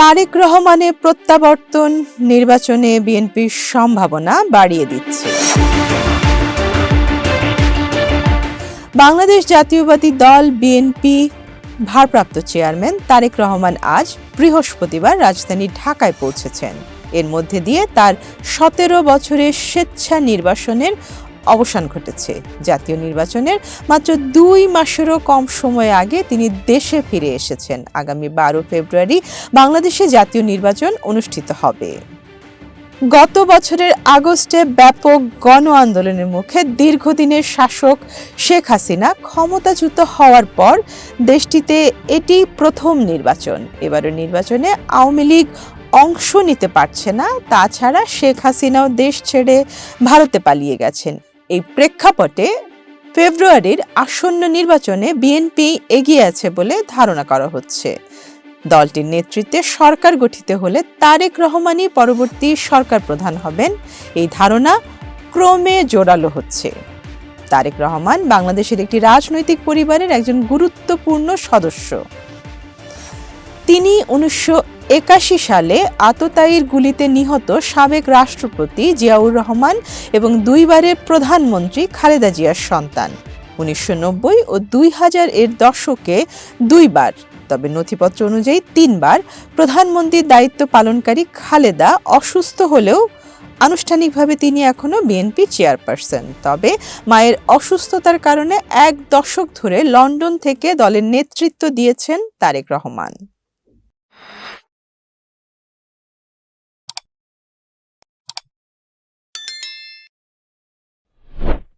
তারেক রহমানের প্রত্যাবর্তন নির্বাচনে বিএনপির সম্ভাবনা বাড়িয়ে দিচ্ছে। বাংলাদেশ জাতীয়বাদী দল বিএনপি ভারপ্রাপ্ত চেয়ারম্যান তারেক রহমান আজ বৃহস্পতিবার রাজধানী ঢাকায় পৌঁছেছেন। এর মধ্যে দিয়ে তার সতেরো বছরের স্বেচ্ছা নির্বাসনের অবসান ঘটেছে। জাতীয় নির্বাচনের মাত্র দুই মাসেরও কম সময় আগে তিনি দেশে ফিরে এসেছেন। আগামী বারো ফেব্রুয়ারি বাংলাদেশে জাতীয় নির্বাচন অনুষ্ঠিত হবে। গত বছরের আগস্টে ব্যাপক গণ আন্দোলনের মুখে দীর্ঘদিনের শাসক শেখ হাসিনা ক্ষমতাচ্যুত হওয়ার পর দেশটিতে এটি প্রথম নির্বাচন। এবারের নির্বাচনে আওয়ামী লীগ অংশ নিতে পারছে না। তাছাড়া শেখ হাসিনাও দেশ ছেড়ে ভারতে পালিয়ে গেছেন। এই প্রেক্ষাপটে ফেব্রুয়ারির আসন্ন নির্বাচনে বিএনপি এগিয়ে আছে বলে ধারণা করা হচ্ছে। দলটির নেতৃত্বে সরকার গঠিত হলে তারেক রহমানই পরবর্তী সরকার প্রধান হবেন, এই ধারণা ক্রমে জোরালো হচ্ছে। তারেক রহমান বাংলাদেশের একটি রাজনৈতিক পরিবারের একজন গুরুত্বপূর্ণ সদস্য। তিনি উনিশশো একাশি সালে আততায়ীর গুলিতে নিহত সাবেক রাষ্ট্রপতি জিয়াউর রহমান এবং দুইবারের প্রধানমন্ত্রী খালেদা জিয়ার সন্তান। উনিশশো নব্বই ও দুই হাজার এর দশকে দুইবার, তবে নথিপত্র অনুযায়ী তিনবার প্রধানমন্ত্রীর দায়িত্ব পালনকারী খালেদা অসুস্থ হলেও আনুষ্ঠানিকভাবে তিনি এখনও বিএনপি চেয়ারপারসন। তবে মায়ের অসুস্থতার কারণে এক দশক ধরে লন্ডন থেকে দলের নেতৃত্ব দিয়েছেন তারেক রহমান।